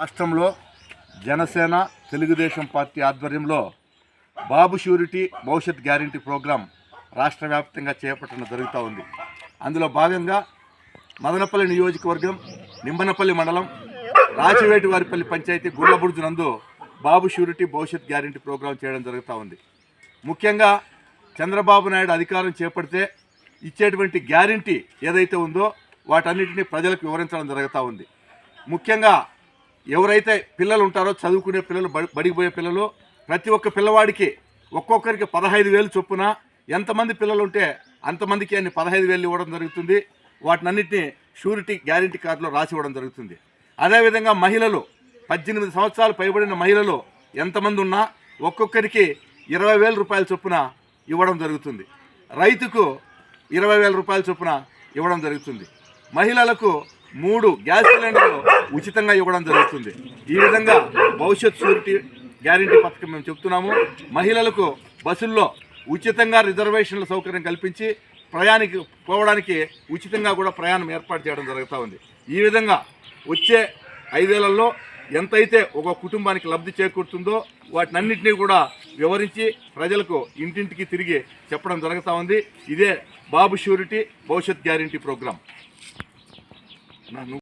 రాష్ట్రంలో జనసేన తెలుగుదేశం పార్టీ ఆధ్వర్యంలో Babu surety Bhavishyat guarantee program రాష్ట్ర వ్యాప్తంగా చేపట్టడం జరుగుతూ ఉంది. అందులో భాగంగా మదనపల్లి నియోజకవర్గం నింబనపల్లి మండలం రాచివేటి వారిపల్లి పంచాయతీ గుళ్ళబుర్జు నందు బాబు షూరిటీ భవిష్యత్ గ్యారంటీ ప్రోగ్రాం చేయడం జరుగుతూ ఉంది. ముఖ్యంగా చంద్రబాబు నాయుడు అధికారం చేపడితే ఇచ్చేటువంటి గ్యారంటీ ఏదైతే ఉందో వాటన్నిటిని ప్రజలకు వివరించడం జరుగుతూ ఉంది. ముఖ్యంగా ఎవరైతే పిల్లలు ఉంటారో చదువుకునే పిల్లలు బడి- బడికి పోయే పిల్లలు ప్రతి ఒక్క పిల్లవాడికి ఒక్కొక్కరికి పదహైదు వేలు చొప్పున ఎంతమంది పిల్లలు ఉంటే అంతమందికి అన్ని పదహైదు వేలు ఇవ్వడం జరుగుతుంది. వాటినన్నింటినీ షూరిటీ గ్యారంటీ కార్డులో రాసి ఇవ్వడం జరుగుతుంది. అదేవిధంగా మహిళలు పద్దెనిమిది సంవత్సరాలు పైబడిన మహిళలు ఎంతమంది ఉన్నా ఒక్కొక్కరికి ఇరవై వేల రూపాయల చొప్పున ఇవ్వడం జరుగుతుంది. రైతుకు ఇరవై వేల రూపాయల చొప్పున ఇవ్వడం జరుగుతుంది. మహిళలకు మూడు గ్యాస్ సిలిండర్లు ఉచితంగా ఇవ్వడం జరుగుతుంది. ఈ విధంగా భవిష్యత్ షూరిటీ గ్యారంటీ పథకం మేము చెప్తున్నాము. మహిళలకు బస్సుల్లో ఉచితంగా రిజర్వేషన్ల సౌకర్యం కల్పించి ప్రయాణికి పోవడానికి ఉచితంగా కూడా ప్రయాణం ఏర్పాటు చేయడం జరుగుతూ ఉంది. ఈ విధంగా వచ్చే ఐదేళ్ళలో ఎంతైతే ఒక కుటుంబానికి లబ్ధి చేకూరుతుందో వాటినన్నింటినీ కూడా వివరించి ప్రజలకు ఇంటింటికి తిరిగి చెప్పడం జరుగుతూ ఉంది. ఇదే బాబు షూరిటీ భవిష్యత్ గ్యారంటీ ప్రోగ్రాం. unas nubes.